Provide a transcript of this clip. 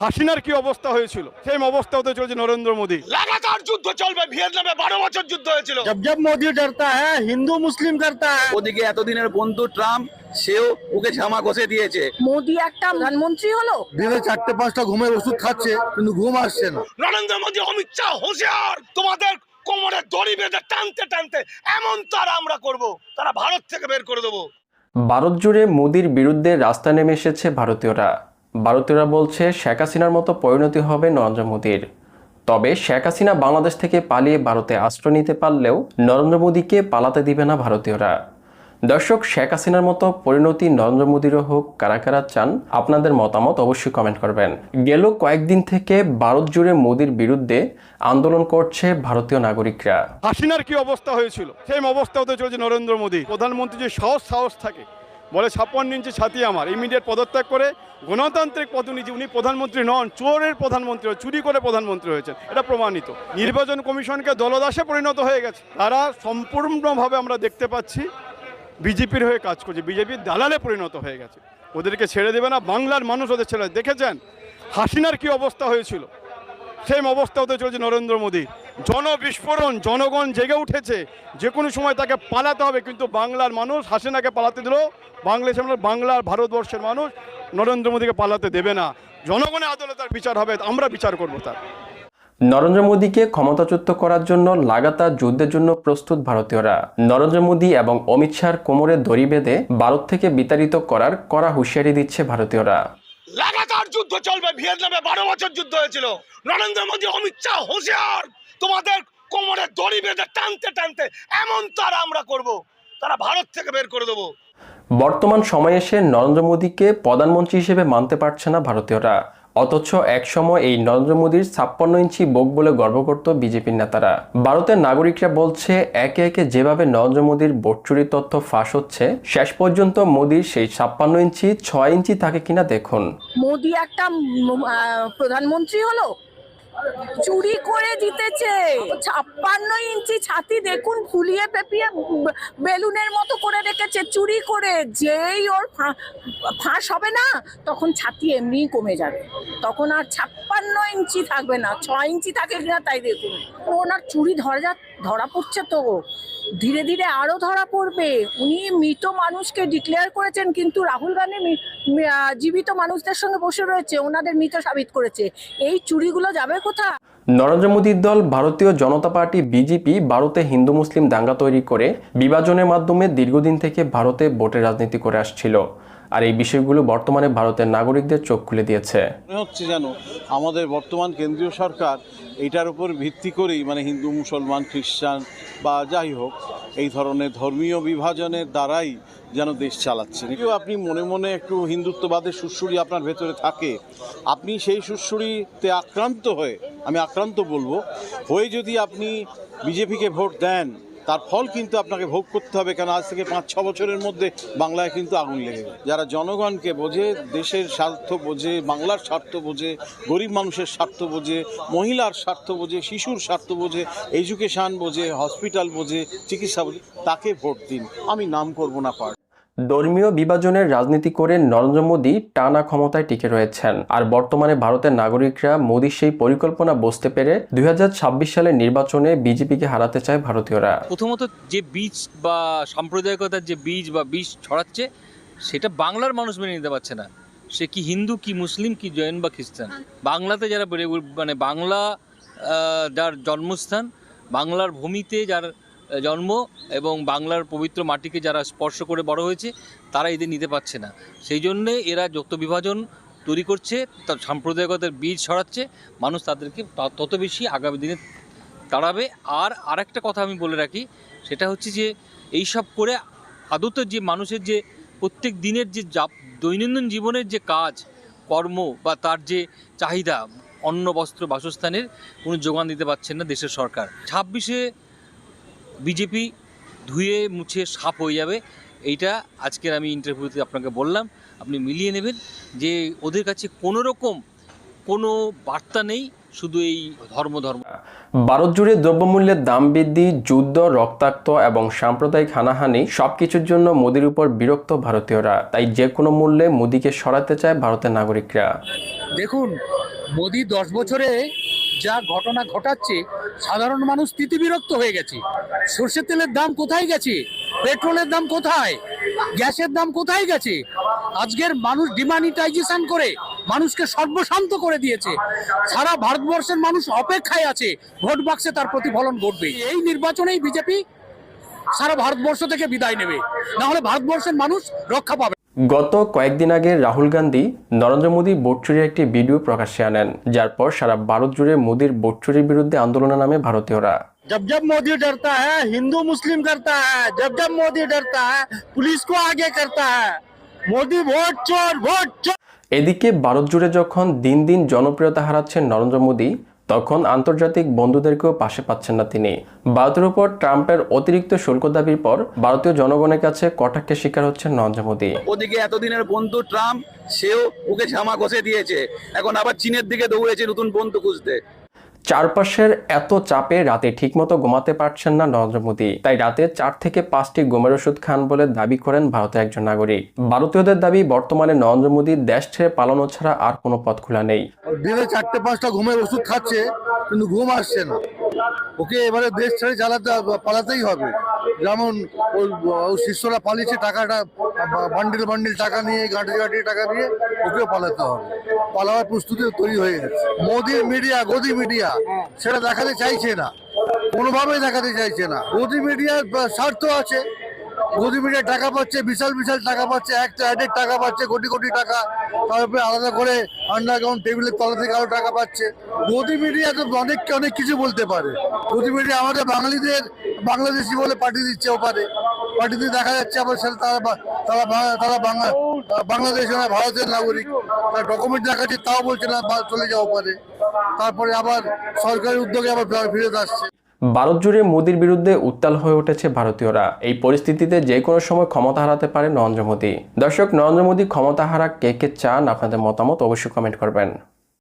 হাসিনার কি অবস্থা হয়েছিল? সেই অবস্থা হতে চলছে নরেন্দ্র মোদী। লাগাতার যুদ্ধ চলবে ভিয়েতনামে বারো বছর যুদ্ধ হয়েছিল। জব জব মোদি ডরতা হ্যাঁ হিন্দু মুসলিম ডরতা হ্যাঁ ওদিকে এতদিনের বন্ধু ট্রাম্প সেও ওকে ঝামা দিয়েছে। মোদি একটা প্রধানমন্ত্রী হলো? দিনে চারটে পাঁচটা ঘুমের ওষুধ খাচ্ছে কিন্তু ঘুম আসছে না। নরেন্দ্র মোদী অমিত শাহ হোশিয়ার তোমাদের কোমরে দড়ি বেঁধে টানতে টানতে এমন তারা আমরা করব তারা ভারত থেকে বের করে দেবো। ভারত জুড়ে মোদির বিরুদ্ধে রাস্তা নেমে এসেছে ভারতীয়রা। ভারতীয়রা বলছে শেখ হাসিনার মতো পরিণতি হবে নরেন্দ্র মোদীর। তবে শেখ হাসিনা বাংলাদেশ থেকে পালিয়ে ভারতে আশ্রয় নিতে পারলেও নরেন্দ্র মোদীকে পালাতে দিবে না ভারতীয়রা। দর্শক, শেখ হাসিনার মতো পরিণতি নরেন্দ্র মোদীরও হোক, কারা কারা চান, আপনাদের মতামত অবশ্যই কমেন্ট করবেন। গেল কয়েকদিন থেকে ভারত জুড়ে মোদীর বিরুদ্ধে আন্দোলন করছে ভারতীয় নাগরিকরা। হাসিনার কি অবস্থা হয়েছিল? সেই অবস্থা হতে চলেছে নরেন্দ্র মোদী প্রধানমন্ত্রী যে সাহস সাহস থাকে বলে ছাপ্পান্ন ইঞ্চি ছাতি আমার। ইমিডিয়েট পদত্যাগ করে গণতান্ত্রিক প্রতিনিধি উনি প্রধানমন্ত্রী নন, চোরের প্রধানমন্ত্রী চুরি করে প্রধানমন্ত্রী হয়েছেন। এটা প্রমাণিত। নির্বাচন কমিশনকে দলদাসে পরিণত হয়ে গেছে। তারা সম্পূর্ণভাবে আমরা দেখতে পাচ্ছি, বিজেপির হয়ে কাজ করছে। বিজেপির দালালে পরিণত হয়ে গেছে। ওদেরকে ছেড়ে দেবে না, বাংলার মানুষ ওদের ছেড়ে দেখেছেন? হাসিনার কি অবস্থা হয়েছিল? সেম অবস্থা হতে চলছে নরেন্দ্র মোদী জনবিস্ফোরণ জনগণ জেগে উঠেছে। যে কোনো সময় তাকে পালাতে হবে কিন্তু বাংলার মানুষ হাসিনাকে পালাতে দিল। বাংলাদেশ বাংলার ভারতবর্ষের মানুষ নরেন্দ্র মোদীকে পালাতে দেবে না। জনগণের আদালতের বিচার হবে আমরা বিচার করব তার। নরেন্দ্র মোদীকে ক্ষমতাচ্যুত করার জন্য লাগাতার যুদ্ধের জন্য প্রস্তুত ভারতীয়রা। নরেন্দ্র মোদী এবং অমিত শাহর কোমরে দড়ি বেঁধে ভারত থেকে বিতাড়িত করার কড়া হুঁশিয়ারি দিচ্ছে ভারতীয়রা। লাগাতার যুদ্ধ চলবে ভিয়েতনামে বারো বছর যুদ্ধ হয়েছিল। নরেন্দ্র মোদী অমিত শাহ হোশিয়ার তোমাদের কোমরে দড়ি বেঁধে টানতে টানতে এমন তারা আমরা করব। তারা ভারত থেকে বের করে দেবো। বর্তমান সময়ে এসে নরেন্দ্র মোদীকে প্রধানমন্ত্রী হিসেবে মানতে পারছে না ভারতীয়রা। অথচ একসময় এই নরেন্দ্র মোদীর ছাপ্পান্ন ইঞ্চি বোক বলে গর্ব করত বিজেপির নেতারা। ভারতের নাগরিকরা বলছে একে একে যেভাবে নরেন্দ্র মোদীর ভোট চুরির তথ্য ফাঁস হচ্ছে শেষ পর্যন্ত মোদীর সেই ছাপ্পান্ন ইঞ্চি ছয় ইঞ্চি থাকে কিনা দেখুন। মোদী একটা প্রধানমন্ত্রী হলো? চুরি করে জিতেছে। ছাপ্পান্ন ইঞ্চি ছাতি দেখুন ফুলিয়ে পেপিয়ে বেলুনের মতো করে রেখেছে, চুরি করে। যেই ওর ফাঁস হবে না, তখন ছাতি এমনিই কমে যাবে। তখন আর ছাপ্পান্ন ইঞ্চি থাকবে না ছ ইঞ্চি থাকে কিনা তাই দেখুন। ওনার চুরি ধরা যা ধরা পড়ছে তো। ধীরে ধীরে আরও ধরা পড়বে। উনি মৃত মানুষকে ডিক্লেয়ার করেছেন, কিন্তু রাহুল গান্ধী জীবিত মানুষদের সঙ্গে বসে রয়েছে, ওনাদের মৃত সাবিত করেছে। এই চুরিগুলো যাবে কোথায়? নরেন্দ্র মোদীর দল, ভারতীয় জনতা পার্টি, বিজেপি ভারতে হিন্দু মুসলিম দাঙ্গা তৈরি করে বিভাজনের মাধ্যমে দীর্ঘদিন থেকে ভারতে ভোটের রাজনীতি করে আসছিল। আর এই বিষয়গুলো বর্তমানে ভারতের নাগরিকদের চোখ খুলে দিয়েছে। মনে হচ্ছে যেন আমাদের বর্তমান কেন্দ্রীয় সরকার এটার উপর ভিত্তি করেই মানে হিন্দু, মুসলমান, খ্রিস্টান বা যাই হোক, এই ধরনের ধর্মীয় বিভাজনের দ্বারাই যেন দেশ চালাচ্ছে। কেউ আপনি মনে মনে একটু হিন্দুত্ববাদের সুশ্রুরি আপনার ভেতরে থাকে, আপনি সেই সুশ্রুরিতে আক্রান্ত হয়ে, আমি আক্রান্ত বলব, হয়ে যদি আপনি বিজেপিকে ভোট দেন তার ফল কিন্তু আপনাকে ভোগ করতে হবে, কেন আজ থেকে পাঁচ, ছ বছরের মধ্যে বাংলায় কিন্তু আগুন লেগে যারা জনগণকে বোঝে, দেশের স্বার্থ বোঝে, বাংলার স্বার্থ বোঝে, গরিব মানুষের স্বার্থ বোঝে, মহিলার স্বার্থ বোঝে, শিশুর স্বার্থ বোঝে, এডুকেশান বোঝে, হসপিটাল বোঝে, চিকিৎসা বোঝে, তাকে ভোট দিন। আমি নাম করব না পার ধর্মীয় বিভাজনের রাজনীতি করে নরেন্দ্র মোদী টানা ক্ষমতায় টিকে রয়েছেন। আর বর্তমানে ভারতের নাগরিকরা মোদীর সেই পরিকল্পনা বুঝতে পেরে দু হাজার ছাব্বিশ সালের নির্বাচনে বিজেপিকে হারাতে চায় ভারতীয়রা। প্রথমত যে বীজ বা সাম্প্রদায়িকতার যে বীজ বা বীজ ছড়াচ্ছে, সেটা বাংলার মানুষ মেনে নিতে পারছে না। সে কি হিন্দু, কি মুসলিম, কি জৈন বা খ্রিস্টান? বাংলাতে যারা মানে বাংলা যার জন্মস্থান, বাংলার ভূমিতে যার জন্ম এবং বাংলার পবিত্র মাটিকে যারা স্পর্শ করে বড় হয়েছে, তারা এদের নিতে পারছে না। সেই জন্যে এরা যত বিভাজন তৈরি করছে তার সাম্প্রদায়িকতার বীজ ছড়াচ্ছে, মানুষ তাদেরকে তত বেশি আগামী দিনে তাড়াবে। আর আরেকটা কথা আমি বলে রাখি, সেটা হচ্ছে যে এই সব করে আদতে যে মানুষের যে প্রত্যেক দিনের যা- দৈনন্দিন জীবনের যে কাজ, কর্ম বা তার যে চাহিদা, অন্ন, বস্ত্র, বাসস্থানের কোনো যোগান দিতে পারছেন না দেশের সরকার। ছাব্বিশে বিজেপি ধুয়ে মুছে সাপ হয়ে যাবে এইটা আজকের আমি ইন্টারভিউতে আপনাকে বললাম। আপনি মিলিয়ে নেবেন যে ওদের কাছে কোনো রকম কোনো বার্তা নেই শুধু এই ধর্ম ধর্ম। ভারত জুড়ে দ্রব্যমূল্যের দাম বৃদ্ধি যুদ্ধ রক্তাক্ত এবং সাম্প্রদায়িক হানাহানি সবকিছুর জন্য মোদির উপর বিরক্ত ভারতীয়রা। তাই যে কোনো মূল্যে মোদিকে সরাতে চায় ভারতের নাগরিকরা। দেখুন মোদি দশ বছরে যা ঘটনা ঘটাচ্ছে, সাধারণ মানুষ স্থিতিবিরক্ত হয়ে গেছে। সর্ষের তেলের দাম কোথায় গেছে? পেট্রোলের দাম কোথায়? গ্যাসের দাম কোথায় গেছে? আজকের মানুষ ডিমানিটাইজেশন করে, মানুষকে সর্বশান্ত করে দিয়েছে। সারা ভারতবর্ষের মানুষ অপেক্ষায় আছে, ভোট বাক্সে তার প্রতিফলন ঘটবে। এই নির্বাচনেই বিজেপি সারা ভারতবর্ষ থেকে বিদায় নেবে। না হলে ভারতবর্ষের মানুষ রক্ষা পাবে গত কয়েকদিন আগে রাহুল গান্ধী নরেন্দ্র মোদী ভোট চুরির একটি ভিডিও প্রকাশ্যে আনেন যার পর সারা ভারত জুড়ে মোদীর ভোট চুরির বিরুদ্ধে আন্দোলনে নামে ভারতীয়রা जब जब मोदी डरता है हिंदू मुस्लिम करता है जब जब मोदी डरता है पुलिस को आगे करता है मोदी वोट चोर वोट चोर এদিকে ভারত জুড়ে যখন দিন দিন জনপ্রিয়তা হারাচ্ছেন নরেন্দ্র মোদী তখন আন্তর্জাতিক বন্ধুদেরকেও পাশে পাচ্ছেন না তিনি। ভারতের উপর ট্রাম্পের অতিরিক্ত শুল্ক দাবির পর ভারতীয় জনগণের কাছে কটাক্ষের শিকার হচ্ছেন নরেন্দ্র মোদী। ওদিকে এতদিনের বন্ধু ট্রাম্প, সেও ওকে ঝামা কষে দিয়েছে। এখন আবার চীনের দিকে দৌড়েছে নতুন বন্ধু খুঁজতে। চারপাশের এত চাপে রাতে ঠিকমতো ঘুমাতে পারছেন না নরেন্দ্র মোদী। তাই রাতে চার থেকে পাঁচটি ঘুমের ওষুধ খান বলে দাবি করেন ভারতের একজন নাগরিক। ভারতীয়দের দাবি, বর্তমানে নরেন্দ্র মোদী দেশ ছেড়ে পালানো ছাড়া আর কোনো পথ খোলা নেই। দিনে চারটে পাঁচটা ঘুমের ওষুধ খাচ্ছে, কিন্তু ঘুম আসছে না। ওকে এবারে দেশ ছেড়ে চালাতে পালাতেই হবে। যেমন ওর শিষ্যরা পালিয়েছে, টাকাটা বান্ডিল বান্ডিল টাকা নিয়ে গাঁটি গাঁটি টাকা নিয়ে ওকেও পালাতে হবে। পালাবার প্রস্তুতি তৈরি হয়ে গেছে। মোদির মিডিয়া, গদি মিডিয়া, সেটা দেখাতে চাইছে না। কোনোভাবেই দেখাতে চাইছে না। গদি মিডিয়ার স্বার্থ আছে। গদি মিডিয়া টাকা পাচ্ছে, বিশাল বিশাল টাকা পাচ্ছে, একটা অ্যাডের টাকা পাচ্ছে, কোটি কোটি টাকা। তারপরে আলাদা করে আন্ডারগ্রাউন্ড টেবিলের তলা থেকে আরও টাকা পাচ্ছে। গদি মিডিয়া তো অনেক অনেক কিছু বলতে পারে। গদি মিডিয়া আমাদের বাঙালিদের, বাংলাদেশি বলে পাঠিয়ে দিচ্ছে ওপারে। পাঠিয়ে দিয়ে দেখা যাচ্ছে আবার তারা তারা তারা বাংলা বাংলাদেশে না ভারতের নাগরিক। তার ডকুমেন্ট দেখাচ্ছে তাও বলছে না চলে যাও পারে। তারপরে আবার সরকারি উদ্যোগে আবার ফিরে আসছে। ভারত জুড়ে মোদির বিরুদ্ধে উত্তাল হয়ে উঠেছে ভারতীয়রা। এই পরিস্থিতিতে যে কোনো সময় ক্ষমতা হারাতে পারে নরেন্দ্র মোদী। দর্শক নরেন্দ্র মোদী ক্ষমতা হারা কে কে চান? আপনাদের মতামত অবশ্যই কমেন্ট করবেন।